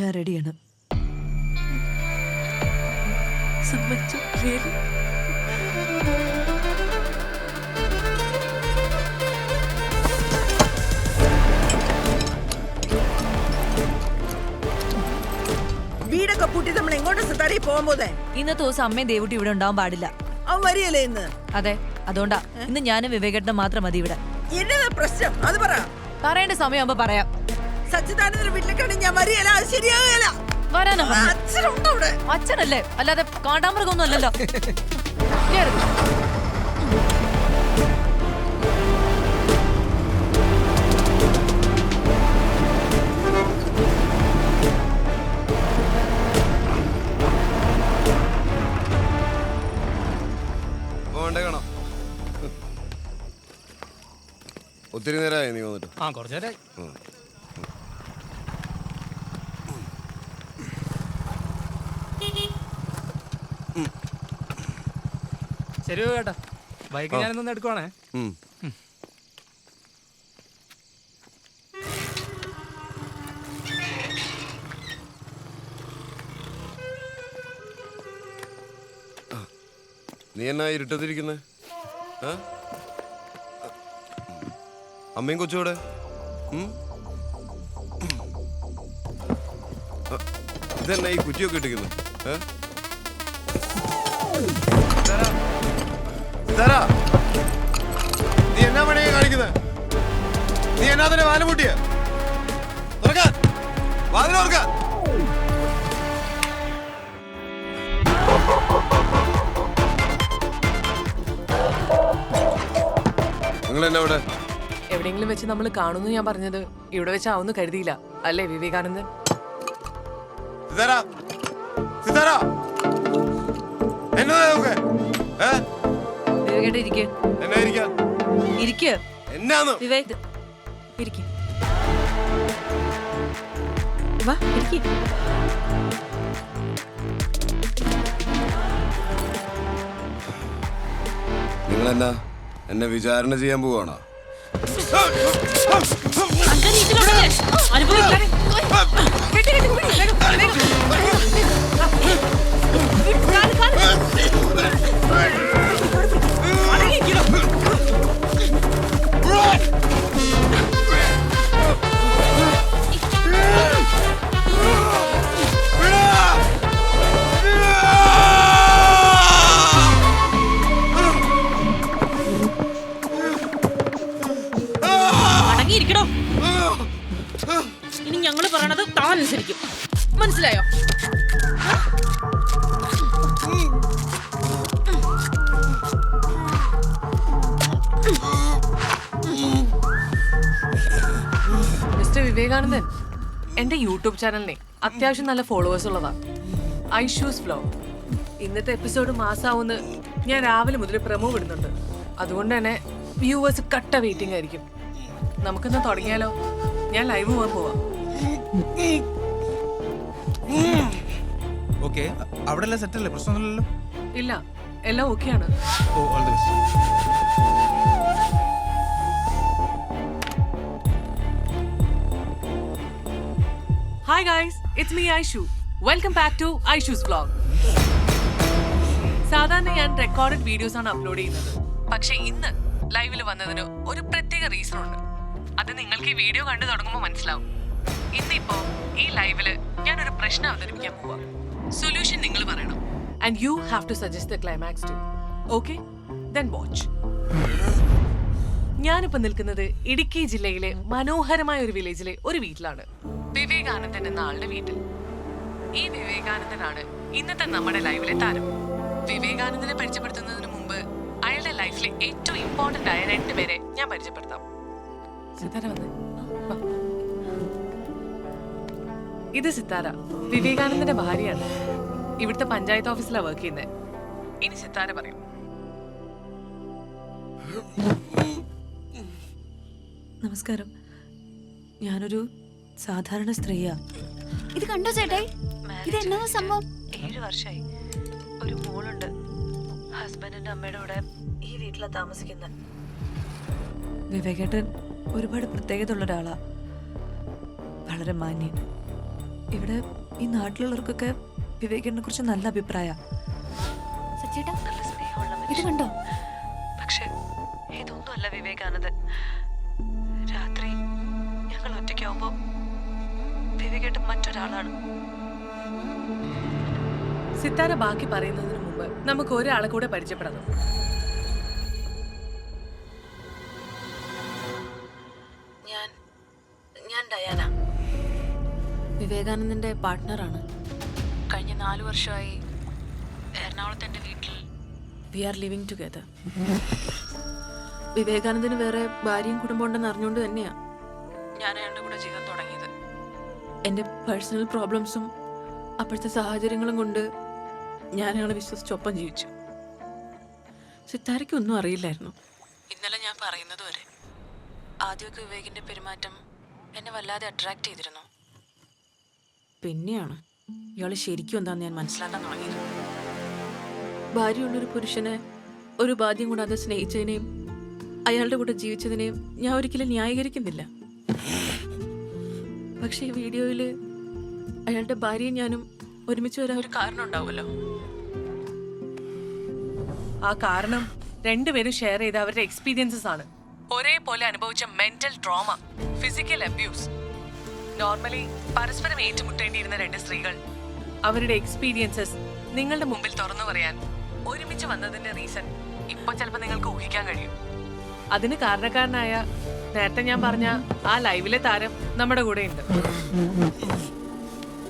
ഞാൻ റെഡിയാണ് സമ്മതിച്ചു? വീടൊക്കെ പൂട്ടി നമ്മൾ എങ്ങോട്ട് പോകാൻ പോതേ ഇന്നത്തെ ദിവസം അമ്മയും ദേവുട്ടി ഇവിടെ ഉണ്ടാവാൻ പാടില്ല. അവൻ വരികയല്ലേ ഇന്ന്? അതെ അതുകൊണ്ടാ. ഇന്ന് ഞാനും വിവേകേട്ടനും മാത്രം മതി ഇവിടെ. എന്നതാ പ്രശ്നം. അത് പറ. പറയേണ്ട സമയമാകുമ്പോ പറയാം. സച്ചിദാനന്ദന്റെ വീട്ടിലേക്കാണ് ഞാൻ വരികയല്ല. അത് ശരിയാകല വരാനോ? അച്ഛനുണ്ടോ അവിടെ. അച്ഛനല്ലേ? അല്ലാതെ കാണ്ടാമൃഗമൊന്നും അല്ലല്ലോ. ഒത്തിരി നേരമായി നീ വന്നിട്ട്. ആ കുറച്ചു നേരമായി. ശരി കേട്ടാ. ബൈക്ക് ഞാനൊന്ന് എടുക്കുവാണേ. നീ എന്നാ ഇരുട്ടത്തിരിക്കുന്നേ? അമ്മയും കൊച്ചുകൂടെ ഇതെന്നാ ഈ കുറ്റിയൊക്കെ ഇട്ടിരിക്കുന്നു? ഏ? നീ എന്നാ പണിയാ കാണിക്കുന്നത് നീ എന്നാ തന്നെ വാൽ മുട്ടിയ തുറക്കാൻ. വാതിൽ തുറക്കാൻ. നിങ്ങൾ എന്നാ ഇവിടെ? എവിടെയെങ്കിലും വെച്ച് നമ്മൾ കാണുന്നു ഞാൻ പറഞ്ഞത്. ഇവിടെ വെച്ചാവുന്നു കരുതിയില്ല. അല്ലേ വിവേകാനന്ദൻ? സിതാര. സിതാര. എന്നതാ നോക്ക് ഏ? വിവേകേട്ടൻ ഇരിക്ക് എന്നാ ഇരിക്കാ? ഇരിക്ക്. എന്നാന്ന്? വിവേക് ഇരിക്ക്. വാ ഇരിക്ക്. നിങ്ങൾ എന്നാ എന്നെ വിചാരണ ചെയ്യാൻ പോവാണോ? അടങ്ങിയിരിക്കണോ വിവേകാനന്ദൻ എന്റെ യൂട്യൂബ് ചാനലിനെ അത്യാവശ്യം നല്ല ഫോളോവേഴ്സ് ഉള്ളതാ. ഐഷൂസ് ഫ്ലോ ഇന്നത്തെ എപ്പിസോഡ് മാസാവുന്ന് ഞാൻ രാവിലെ മുതൽ പ്രമോ വിടുന്നുണ്ട്. അതുകൊണ്ട് തന്നെ വ്യൂവേഴ്സ് കട്ട വെയിറ്റിംഗ് ആയിരിക്കും. നമുക്കിന്ന് തുടങ്ങിയാലോ? ഞാൻ ലൈവ് പോകാൻ പോവാം. ഓക്കെ അവിടെ സെറ്റല്ലേ സെറ്റ് അല്ലേ? പ്രശ്നമൊന്നുമില്ലല്ലോ? ഇല്ല. എല്ലാം ഓക്കെയാണ് ഓ all the best hi guys it's me Aishu welcome back to Aishu's vlog സാധാരണ ഞാൻ റെക്കോർഡഡ് വീഡിയോസ് ആണ് അപ്ലോഡ് ചെയ്യുന്നത്. പക്ഷെ ഇന്ന് ലൈവിൽ വന്നതിന് ഒരു പ്രത്യേക റീസൺ ഉണ്ട്. അത് നിങ്ങൾക്ക് ഈ വീഡിയോ കണ്ടു തുടങ്ങുമ്പോൾ മനസ്സിലാവും. ഇന്നിപ്പോ ഈ ലൈവിൽ ഞാൻ ഒരു പ്രശ്നം അവതരിപ്പിക്കാൻ പോവാ. സൊല്യൂഷൻ നിങ്ങൾ പറയണം. And you have to suggest the climax too okay then watch ഞാനിപ്പോൾ നിൽക്കുന്നത് ഇടുക്കി ജില്ലയിലെ മനോഹരമായ ഒരു വില്ലേജിലെ ഒരു വീട്ടിലാണ്. വിവേകാനന്ദൻ എന്ന ആളുടെ വീട്ടിൽ. ഈ വിവേകാനന്ദനാണ് ഇന്നത്തെ നമ്മുടെ ലൈവിലെ താരം. വിവേകാനന്ദനെ പരിചയപ്പെടുത്തുന്നതിന് മുമ്പ് അയാളുടെ ലൈഫിലെ ഏറ്റവും ഇമ്പോർട്ടന്റ് ആയ രണ്ടുപേരെ ഞാൻ പരിചയപ്പെടുത്താം. ഇത് സിത്താര. വിവേകാനന്ദന്റെ ഭാര്യയാണ്. ഇവിടുത്തെ പഞ്ചായത്ത് ഓഫീസിലാണ് വർക്ക് ചെയ്യുന്നത് ഇനി സിത്താര പറയും. നമസ്കാരം. ഞാനൊരു സാധാരണ സ്ത്രീയാ. ഇത് കണ്ടോ ചേട്ടായി ഇത് എന്നാ സംഭവം? ഏഴ് വർഷമായി ഒരു മോളുണ്ട്. ഹസ്ബൻഡിന്റെ അമ്മയുടെ കൂടെ ഈ വീട്ടിലാ താമസിക്കുന്നത് വിവേകേട്ടൻ ഒരുപാട് പ്രത്യേകത ഉള്ള ഒരാളാ. വളരെ മാന്യൻ. ഇവിടെ ഈ നാട്ടിലുള്ളവർക്കൊക്കെ വിവേകേട്ടനെ കുറിച്ച് നല്ല അഭിപ്രായ. ഇത് കണ്ടോ? പക്ഷെ ഇതൊന്നുമല്ല വിവേകാനന്ദൻ. രാത്രി ഞങ്ങൾ ഒറ്റയ്ക്കാവുമ്പോ വിവേകേട്ടൻ മറ്റൊരാളാണ്. സിത്താര ബാക്കി പറയുന്നതിന് മുമ്പ് നമുക്ക് ഒരാളെ കൂടെ പരിചയപ്പെടണം. ഞാൻ ഞാൻ ഡയാന. വിവേകാനന്ദന്റെ പാർട്ട്ണറാണ്. കഴിഞ്ഞ നാല് വർഷമായി എറണാകുളത്തെ എന്റെ വീട്ടിൽ വി ആർ ലിവിങ് ടുഗദർ. വിവേകാനന്ദന് വേറെ ഭാര്യയും കുടുംബം ഉണ്ടെന്ന് അറിഞ്ഞുകൊണ്ട് തന്നെയാ. ഞാൻ അയാളുടെ കൂടെ ജീവിതം തുടങ്ങിയത്. എന്റെ പേഴ്സണൽ പ്രോബ്ലംസും അപ്പോഴത്തെ സാഹചര്യങ്ങളും കൊണ്ട് ഞാൻ അയാളെ വിശ്വസിച്ചൊപ്പം ജീവിച്ചു. സിത്താരയ്ക്ക് ഒന്നും അറിയില്ലായിരുന്നു. ഇന്നലെ ഞാൻ പറയുന്നത് വരെ ആദ്യമൊക്കെ വിവേകിന്റെ പെരുമാറ്റം എന്നെ വല്ലാതെ അട്രാക്ട് ചെയ്തിരുന്നു. പിന്നെയാണ് ഇയാൾ ശരിക്കും എന്താന്ന് ഞാൻ മനസ്സിലാക്കാൻ തുടങ്ങിയത്. ഭാര്യയുള്ളൊരു പുരുഷനെ ഒരു ബാധ്യം കൂടാതെ സ്നേഹിച്ചതിനെയും അയാളുടെ കൂടെ ജീവിച്ചതിനെയും ഞാൻ ഒരിക്കലും ന്യായീകരിക്കുന്നില്ല. പക്ഷേ ഈ വീഡിയോയിൽ അയാളുടെ ഭാര്യയും ഞാനും ഒരുമിച്ച് വരാൻ ഒരു കാരണം ഉണ്ടാവുമല്ലോ. ആ കാരണം രണ്ടുപേരും ഷെയർ ചെയ്ത അവരുടെ എക്സ്പീരിയൻസസ് ആണ്. ഒരേപോലെ അനുഭവിച്ച mental trauma physical abuse normally പരസ്പരം ഏറ്റുമുട്ടേണ്ടിയിരുന്ന രണ്ട് സ്ത്രീകൾ അവരുടെ എക്സ്പീരിയൻസസ് നിങ്ങളുടെ മുമ്പിൽ തുറന്നു പറയാൻ ഒരുമിച്ച് വന്നതിന്റെ റീസൺ ഇപ്പൊ ചിലപ്പോൾ നിങ്ങൾക്ക് ഊഹിക്കാൻ കഴിയും. അതിന് കാരണക്കാരനായ നേരത്തെ ഞാൻ പറഞ്ഞ ആ ലൈവിലെ താരം നമ്മുടെ കൂടെ ഉണ്ട്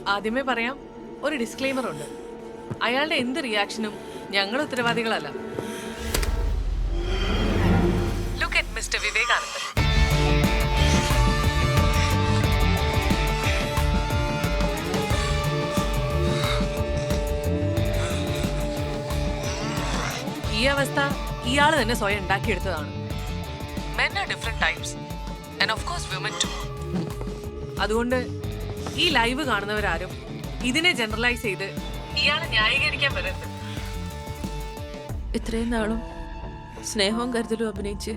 ആദ്യമേ പറയാം ഒരു ഡിസ്ക്ലെയിമർ ഉണ്ട്. അയാളുടെ എന്ത് റിയാക്ഷനും ഞങ്ങൾ ഉത്തരവാദികളല്ല. ഈ അവസ്ഥ ഇയാൾ തന്നെ സ്വയം ഉണ്ടാക്കിയെടുത്തതാണ്. Men are different types and of course women too അതുകൊണ്ട് ഈ ലൈവ് കാണുന്നവരാരും ഇതിനെ ജനറലൈസ് ചെയ്ത് ഇയാളെ ന്യായീകരിക്കാൻ വരരുത്. ഇത്രയും നാളും സ്നേഹവും കരുതലും അഭിനയിച്ച്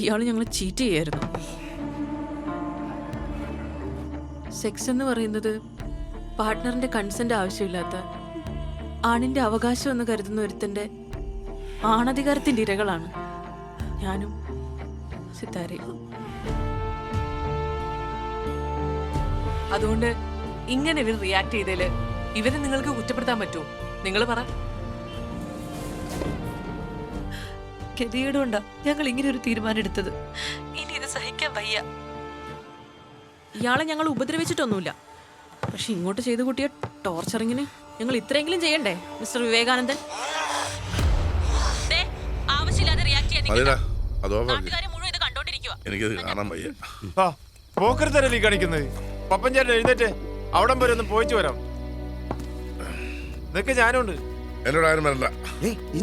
ഇയാൾ ഞങ്ങളെ ചീറ്റ് ചെയ്യായിരുന്നു. സെക്സ് എന്ന് പറയുന്നത് പാർട്ട്ണറിന്റെ കൺസെന്റ് ആവശ്യമില്ലാത്ത ആണിന്റെ അവകാശം എന്ന് കരുതുന്ന ഒരുത്തന്റെ ആണധികാരത്തിന്റെ ഇരകളാണ്. ഞാനും സിത്താരയും. അതുകൊണ്ട് ഇങ്ങനെ ഇവർ റിയാക്ട് ചെയ്തതിൽ ഇവരെ നിങ്ങൾക്ക് കുറ്റപ്പെടുത്താൻ പറ്റുമോ നിങ്ങൾ പറ. ഗതികേടുകൊണ്ടാ ഞങ്ങൾ ഇങ്ങനെ ഒരു തീരുമാനം എടുത്തത്. ഇനി ഇത് സഹിക്കാൻ വയ്യ. ഇയാളെ ഞങ്ങൾ ഉപദ്രവിച്ചിട്ടൊന്നുമില്ല. പക്ഷെ ഇങ്ങോട്ട് ചെയ്തു കൂട്ടിയ ടോർച്ചറിങ്ങിന് ഞങ്ങൾ ഇത്രയെങ്കിലും ചെയ്യണ്ടേ മിസ്റ്റർ വിവേകാനന്ദൻ? ആവശ്യമില്ലാതെ റിയാക്ട് അതിനാ അതോ കണ്ടോണ്ടിരിക്കുക എനിക്കത് കാണാൻ വയ്യ. ആ പോക്കരുത്തരല്ലേ കാണിക്കുന്നത്? പപ്പൻ ചേട്ടൻ എഴുന്നേറ്റ് അവിടം വരെ ഒന്ന് പോയിച്ചു വരാം. നിനക്ക് ഞാനുണ്ട്. എന്നോട് ആരും വരണ്ട.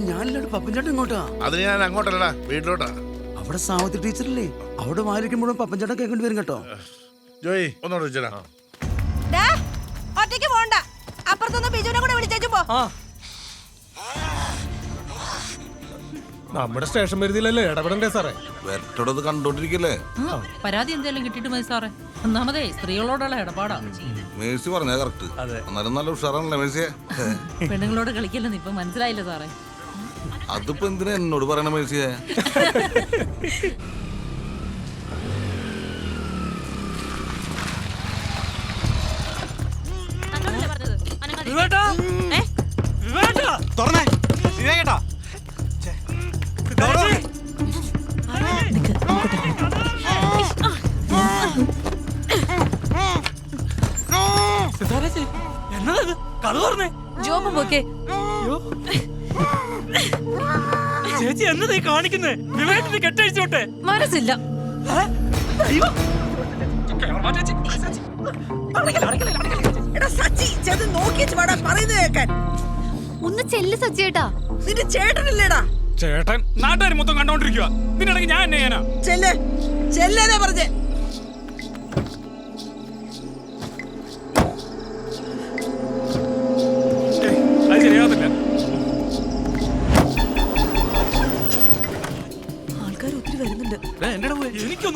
ഞാനില്ലാണ്ട് പപ്പൻ ചേട്ടൻ ഇങ്ങോട്ടാ അത് ഞാൻ അങ്ങോട്ടല്ലടാ വീട്ടിലോട്ടാ. അവിടെ സാവത്തി ടീച്ചറല്ലേ? അവിടെ മാലിക്കുമ്പോഴും പപ്പൻ ചേട്ടൻ കേൾക്കേണ്ടി വരും കേട്ടോ? ജോയി ഒന്നോട് വെച്ചടാ ഡാ, ഒറ്റയ്ക്ക് പോണ്ട. അപ്പുറത്തൊന്ന് ബിജുവിനെ കൂടെ വിളിച്ചേച്ചു പോ. നമ്മുടെ സ്റ്റേഷൻ പരിധിയിലല്ലേ? ഇടപെടണ്ടേ സാറേ? വെറ്റോടത് കണ്ടോണ്ടിരിക്കല്ലേ? പരാതി എന്തെങ്കിലും കിട്ടിയിട്ട് മതി സാറേ. ഒന്നാമതേ സ്ത്രീകളോടുള്ള ഇടപാടാ. മേഴ്സി പറഞ്ഞ കറക്റ്റ് അതെ. എന്നാലും നല്ല ഉഷാറാണല്ലേ മേഴ്സിയെ? പെണ്ണുങ്ങളോട് കളിക്കില്ലെന്ന് ഇപ്പൊ മനസ്സിലായില്ല സാറേ? അതിപ്പോ എന്തിനാ എന്നോട് പറയണ മേഴ്സിയെ? തുറന്നേ. ജോബും ചേച്ചി എന്നതാ ഈ കാണിക്കുന്നേ? വിവേകത്തിന് കെട്ടഴിച്ചോട്ടെ. മനസ്സില്ല. എടാ സച്ചി ചെന്ന് നോക്കിച്ച് വേടാ പറയുന്നത് കേൾക്കാൻ ഒന്ന് ചെല്ല് സച്ചേട്ടാ നിന്റെ ചേട്ടനില്ലേടാ. ചേട്ടൻ നാട്ടുകാർ മൊത്തം കണ്ടോണ്ടിരിക്കുക നിന്നിടക്ക് ഞാൻ എന്നെ ചെയ്യാനാ? ചെല്ലേ. ചെല്ലേ പറഞ്ഞേ.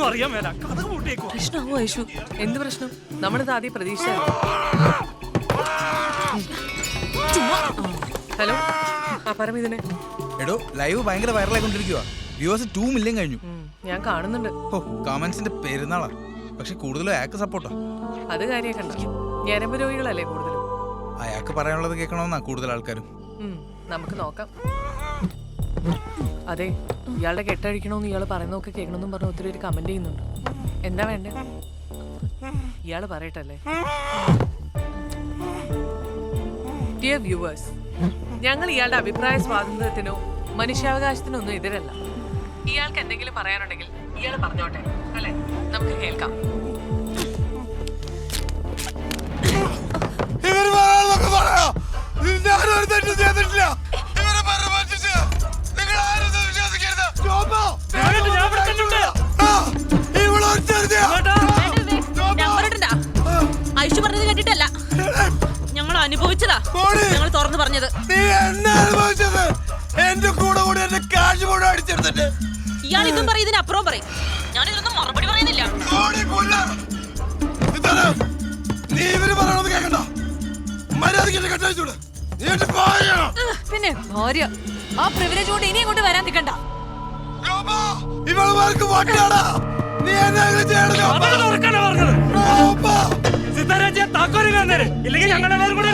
ഒത്തിരി അറിയാൻ മേല. കഥ കൂട്ടിയേക്കോ പ്രശ്നമാവോ ഐഷു എന്ത് പ്രശ്നം? നമ്മളിത് ആദ്യം പ്രതീക്ഷ ഹലോ. ആ പറമിതിനെ എടോ ലൈവ് ഭയങ്കര വൈറലായിക്കൊണ്ടിരിക്കുക വ്യൂവേഴ്സ് ടു മില്യൺ കഴിഞ്ഞു. ഞാൻ കാണുന്നുണ്ട്. ഓ കമന്റ്സിന്റെ പെരുന്നാളാ. പക്ഷെ കൂടുതലും അയാൾക്ക് സപ്പോർട്ടാ. അത് കാര്യമാക്കണ്ട ഞരമ്പ് രോഗികളല്ലേ കൂടുതലും? അയാൾക്ക് പറയാനുള്ളത് കേൾക്കണമെന്നാ കൂടുതൽ ആൾക്കാരും. നമുക്ക് നോക്കാം. അതെ ഇയാളുടെ കെട്ടഴിക്കണമെന്ന് ഇയാൾ പറയുന്നതൊക്കെ കേൾക്കണമെന്നും പറഞ്ഞ് ഒത്തിരി ഒരു കമന്റ് ചെയ്യുന്നുണ്ട്. എന്താ വേണ്ടേ? ഇയാൾ പറയട്ടല്ലേ? ഡിയർ വ്യൂവേഴ്സ് ഞങ്ങൾ ഇയാളുടെ അഭിപ്രായ സ്വാതന്ത്ര്യത്തിനോ മനുഷ്യാവകാശത്തിനോ ഒന്നും എതിരല്ല. ഇയാൾക്ക് എന്തെങ്കിലും പറയാനുണ്ടെങ്കിൽ ഇയാൾ പറഞ്ഞോട്ടെ അല്ലെ? നമുക്ക് കേൾക്കാം. ഇവർ പറയാനുള്ളതൊക്കെ പറയാ. ഞാനും ഒരു തെറ്റും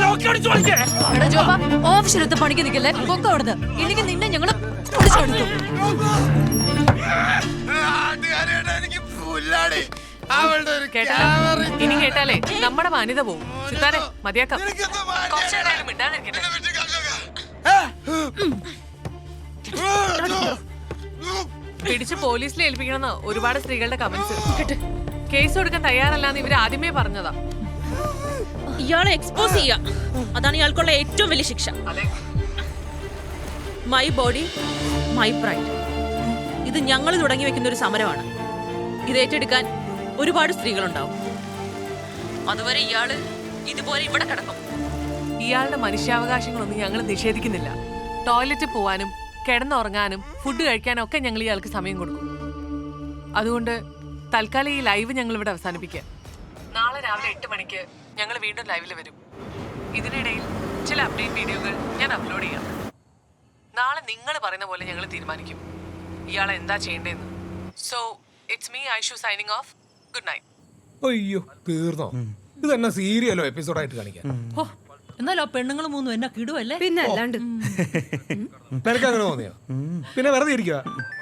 ലോക്കി അടിച്ചു കളിക്കേ എടാ ജോബ ഓഫീസിലൊത്ത് പണിക്ക് നിൽക്കല്ലേ? പൊക്ക അവിടുന്ന്. ഇല്ലെങ്കിൽ നിന്നെ കേട്ടല്ലോ ഇനി കേട്ടാലേ നമ്മുടെ മാന്യത പോവും. സിത്താരെ മതിയാക്കാം? കുറച്ചു മിണ്ടാതിരിക്കട്ടെ. പിടിച്ച് പോലീസിൽ ഏൽപ്പിക്കണമെന്ന് ഒരുപാട് സ്ത്രീകളുടെ കമന്റ്സ് കേസ് കൊടുക്കാൻ തയ്യാറല്ലാന്ന് ഇവർ ആദ്യമേ പറഞ്ഞതാ. ഇയാളെ എക്സ്പോസ് ചെയ്യ. അതാണ് ഇയാൾക്കുള്ള ഏറ്റവും വലിയ ശിക്ഷ. മൈ ബോഡി മൈ പ്രൈഡ് ഇത് ഞങ്ങൾ തുടങ്ങി വെക്കുന്ന ഒരു സമരമാണ്. ഇത് ഏറ്റെടുക്കാൻ ഒരുപാട് സ്ത്രീകളുണ്ടാവും. അതുവരെ ഇയാൾ ഇതുപോലെ ഇവിടെ കിടക്കും. ഇയാളുടെ മനുഷ്യാവകാശങ്ങളൊന്നും ഞങ്ങൾ നിഷേധിക്കുന്നില്ല. ടോയ്ലറ്റ് പോവാനും കിടന്നുറങ്ങാനും ഫുഡ് കഴിക്കാനും ഒക്കെ ഞങ്ങൾ ഇയാൾക്ക് സമയം കൊടുക്കും. അതുകൊണ്ട് തൽക്കാലം ഈ ലൈവ് ഞങ്ങൾ ഇവിടെ അവസാനിപ്പിക്കാം. നാളെ രാവിലെ എട്ട് മണിക്ക് ഞങ്ങൾ വീണ്ടും ലൈവിൽ വരും. ഇതിനിടയിൽ ചില അപ്ഡേറ്റ് വീഡിയോകൾ ഞാൻ അപ്ലോഡ് ചെയ്യാം. നാളെ നിങ്ങൾ പറയുന്ന പോലെ ഞങ്ങൾ തീരുമാനിക്കും. ഇയാൾ എന്താ ചെയ്യേണ്ടതെന്ന്. So it's me Aishu signing off good night അയ്യോ തീർന്നോ. ഇതെന്നാ സീരിയലോ എപ്പിസോഡായിട്ട് കാണിക്കാൻ? എന്നാലോ പെണ്ണുങ്ങൾ മൂന്നും എന്നെ കിടുവല്ലേ? പിന്നെ അല്ലാണ്ട്. നിനക്ക് അങ്ങനെ തോന്നിയോ? പിന്നെ വെറുതെ ഇരിക്കുക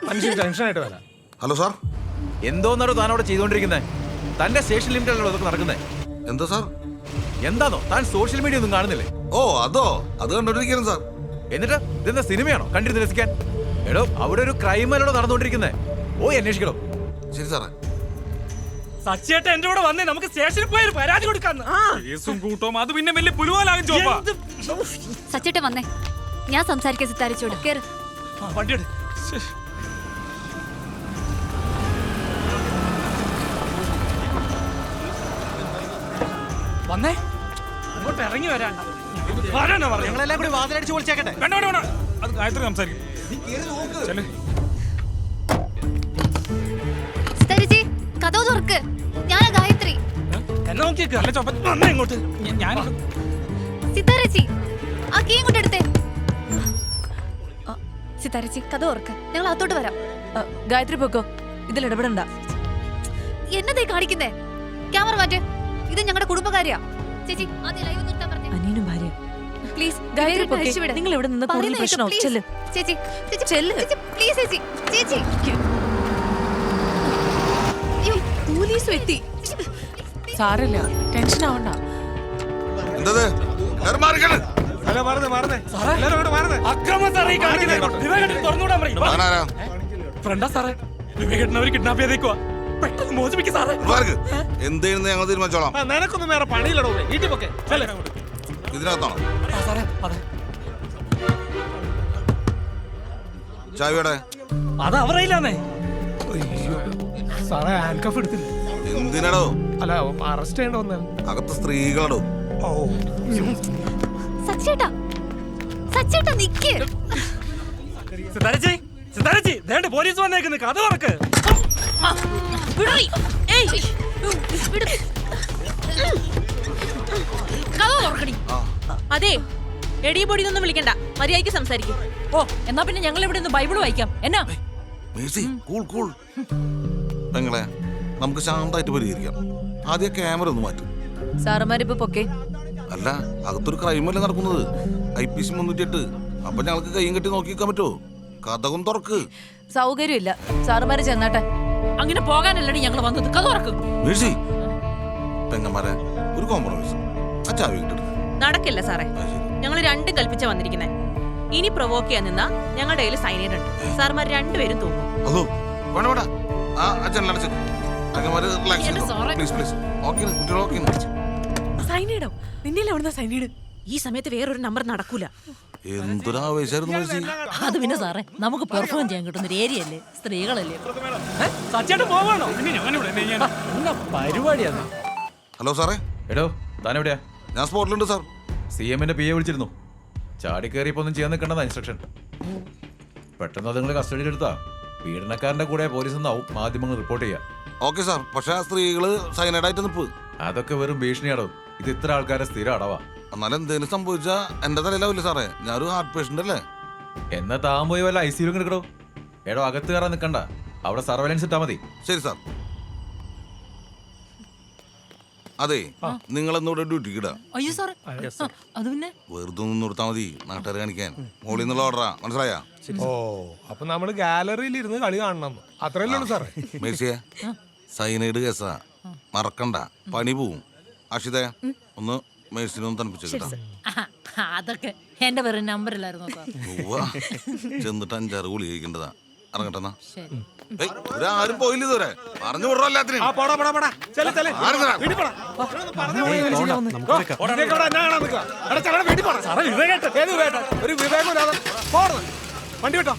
മനുഷ്യൻ ടെൻഷനായിട്ട് വരാം. Hello sir. എന്തോന്നാണോ താൻ അവിടെ ചെയ്തോണ്ടിരിക്കുന്നത് തന്റെ സ്റ്റേഷൻ ലിമിറ്റാണല്ലോ ഇതൊക്കെ നടക്കുന്നത് എന്താ സാർ? എന്താണോ താൻ സോഷ്യൽ മീഡിയ ഒന്നും കാണുന്നില്ലേ? ഓ അതോ? അത് കണ്ടോണ്ടിരിക്കുന്നു സാർ. എന്നിട്ട് ഇതെന്താ സിനിമയാണോ? കണ്ടിരുന്ന് രസിക്കാൻ? എടോ അവിടെ ഒരു ക്രൈം അല്ലോ നടന്നുകൊണ്ടിരിക്കുന്നത് ഓ അന്വേഷിക്കണോ ശരി സാറേ. സച്ചേട്ട എന്റെ കൂടെ വന്നേ. നമുക്ക് സ്റ്റേഷനിൽ പോയി ഒരു പരാതി കൊടുക്കാന്ന്. കേസും കൂട്ടവും അത് പിന്നെ വലിയ പുലുവാലാകും ചോപ്പാ സച്ചേട്ടൻ വന്നേ. ഞാൻ സംസാരിക്കാൻ സിത്താരിച്ചോട് കേറ്. വണ്ടി. വന്നേ. ഇങ്ങോട്ട് ഇറങ്ങി വരാൻ. വരാനാ പറഞ്ഞു ഞങ്ങളെല്ലാം കൂടി വാതിലടിച്ച് വിളിച്ചേക്കട്ടെ വേണ്ട വേണ്ട വേണ്ട. അത് ഗായത്രി സംസാരിക്കും. ചെല്ല്. കഥ തുറക്ക്. ഞാൻ ഗായത്രി. സിത്താരച്ചി ആ കീ ഇങ്ങോട്ട് എടുത്തേ. സിത്താരച്ചി കഥ ഓർക്ക് ഞങ്ങൾ അത്തോട്ട് വരാം. ഗായത്രി പൊക്കോ. ഇതിൽ ഇടപെടണ്ട. എന്നതേ കാണിക്കുന്നേ? ക്യാമറ മാറ്റ്. ഇത് ഞങ്ങളുടെ കുടുംബകാര്യാ. ചേച്ചി ആദ്യം ലൈവ് നിർത്താൻ പറഞ്ഞേ. അനിയനും ഭാര്യ പ്ലീസ് ഗായത്രി പൊക്കെ, നിങ്ങൾ ഇവിടെ നിന്ന് കൂടുതൽ പ്രശ്നം ചെല്ല്. ചേച്ചി ചേച്ചി ചെല്ല്. പ്ലീസ് ചേച്ചി ചേച്ചി അയ്യോ, പോലീസും എത്തി. സാരല്ല ടെൻഷൻ ആവണ്ട. എന്തത്? എല്ലാവരും മാറിക്കണ്. അല്ല മാറുന്നേ മാറുന്നേ. എല്ലാവരും അങ്ങോട്ട് മാറുന്നേ. അക്രമം സാറേ വിവേകേട്ടൻ തുറന്നുവിടാൻ പറയും. മകനാരാ ഫ്രണ്ടാ സാറേ. വിവേകേട്ടൻ അവർ കിഡ്നാപ്പ് ചെയ്തേക്കുവാ. പെട്ടെന്ന് മോചിപ്പിക്കും സാറേ. മാർക്ക് എന്തെയ്യുന്നത് ഞങ്ങൾ തീരുമാനിച്ചോളാം. ആ, നിനക്കൊന്നും വേറെ പണിയില്ലടോ ഇവിടെ. വീട്ടിൽ പൊക്കെ ചെല്ല്. ഇതിനകത്താണോ? ആ സാറേ അതെ. ചാവിയുടെ അത് അവരയില്ലാന്നേ സാറേ ഹാൻഡ് കഫ് എടുത്തില്ല? എന്തിനടോ? അല്ല അറസ്റ്റ് ചെയ്യേണ്ട വന്ന. അകത്ത് സ്ത്രീകളോ ഓ. സച്ചേട്ടാ സച്ചേട്ടാ നിക്ക്. സിതാരച്ചി സിതാരച്ചി ദേണ്ട പോലീസ് വന്നേക്കുന്നു കഥ തുറക്ക്. കഥ തുറക്കടി. അതെ എടി പൊടി ഒന്നും വിളിക്കണ്ട. മര്യാദയ്ക്ക് സംസാരിക്കും. ഓ എന്നാ പിന്നെ ഞങ്ങൾ ഇവിടെ നിന്ന് ബൈബിൾ വായിക്കാം. എന്നാ? Cool cool. പെങ്ങളെ നമുക്ക് ശാന്തമായിട്ട് പരിഹരിക്കാം. ആദ്യം ക്യാമറ ഒന്ന് മാറ്റും. സാറുമാരിപ്പോ പൊക്കെ. അല്ല അകത്തൊരു ക്രൈമല്ലേ നടക്കുന്നത്. ഐ പി സി മുന്നൂറ്റി എട്ട് അപ്പൊ ഞങ്ങൾക്ക് കൈയും കെട്ടി നോക്കിക്കാൻ പറ്റുമോ കഥകും തുറക്ക്. സൗകര്യമില്ല. സാറുമാര് ചെന്നാട്ടെ. അങ്ങനെ പോകാനല്ലടി ഞങ്ങൾ വന്നത്. കഥ തുറക്ക്. മേഴ്സി. പെങ്ങന്മാരെ ഒരു കോംപ്രമൈസ് അച്ഛാ നടക്കില്ല സാറേ. ഞങ്ങൾ രണ്ടും കൽപ്പിച്ച വന്നിരിക്കുന്നേ. ഇനി പ്രൊവോക്ക് ചെയ്യാൻ നിന്നാ ഞങ്ങളുടെ കയ്യിൽ സൈനൈഡ് ഉണ്ട് സാർമാർ രണ്ടുപേരും തോന്നും അതോ വേണ്ട വേണ്ട. ആ അച്ഛൻ അടച്ചു റിലാക്സ് ചെയ്തോ പ്ലീസ് പ്ലീസ് ഓക്കെ കുട്ടികൾ ഓക്കെ സൈനീടോ നിന്റെ എവിടുന്ന സൈനീട് ഈ സമയത്ത് വേറൊരു നമ്പർ നടക്കൂല. അത് പിന്നെ സാറേ നമുക്ക് പെർഫോം ചെയ്യാൻ കിട്ടുന്ന ഒരു ഏരിയ അല്ലേ? സ്ത്രീകളല്ലേ? പരിപാടിയാണ് ഹലോ സാറേ. എടോ താൻ എവിടെയാ ഞാൻ സ്പോട്ടിലുണ്ട് സാർ. സി എമ്മിന്റെ പി എ വിളിച്ചിരുന്നു. ചാടി കയറിയപ്പോ ഒന്നും ചെയ്യാൻ നിൽക്കണ്ടെന്ന ഇൻസ്ട്രക്ഷൻ പെട്ടെന്ന് അത് നിങ്ങൾ കസ്റ്റഡിയിൽ എടുത്താ. പീഡനക്കാരന്റെ കൂടെ പോലീസ് എന്നാവും മാധ്യമങ്ങൾ റിപ്പോർട്ട് ചെയ്യാം. ഓക്കെ സാർ പക്ഷെ ആ സ്ത്രീകൾ സൈനഡായിട്ട് നിപ്പ് അതൊക്കെ വെറും ഭീഷണിയാടോ? ഇത് ഇത്ര ആൾക്കാരെ സ്ഥിരം അടവാ എന്നാലും എന്തെങ്കിലും സംഭവിച്ചാ എന്റെ തലയിലാവില്ല സാറേ? ഞാനൊരു ഹാർട്ട് പേഷ്യന്റ് അല്ലേ? എന്നാ താൻ പോയി വല്ല ഐ സിയിലും കിടക്കടോ എടോ അകത്ത് കയറാൻ നിൽക്കണ്ട അവിടെ സർവൈലൻസ് ഇട്ടാ മതി. ശരി സാർ. അതെ നിങ്ങൾ എന്നോട് ഡ്യൂട്ടിക്ക് ഇടാ. അയ്യോ സാറേ അത് പിന്നെ? വെറുതെ ഒന്ന് നിർത്താൽ മതി നാട്ടുകാർ കാണിക്കാൻ. മോളിൽ നിന്നുള്ള ഓർഡറാ മനസ്സിലായാ? ഓ അപ്പൊ നമ്മൾ ഗാലറിയിൽ ഇരുന്ന് കളി കാണണം. അത്രയല്ലേ ഉള്ളൂ സാറേ. മേഴ്സിയെ സൈനൈഡ് കേസാ. മറക്കണ്ട. പണി പോവും. അഷിത ഒന്ന് മേഴ്സിനൊന്ന് തണുപ്പിച്ചു കേട്ടോ അതൊക്കെ എന്റെ പേര് നമ്പറിലായിരുന്നു. ചെന്നിട്ട് അഞ്ചാറ് ഗുളി കഴിക്കേണ്ടതാ. ഇറങ്ങട്ടെന്നാ ഇവരാരും പോയില്ല ഇതുവരെ. പറഞ്ഞു വിടറോ എല്ലാത്തിനും. ആരും വിവേകം വണ്ടി വിട്ടോ.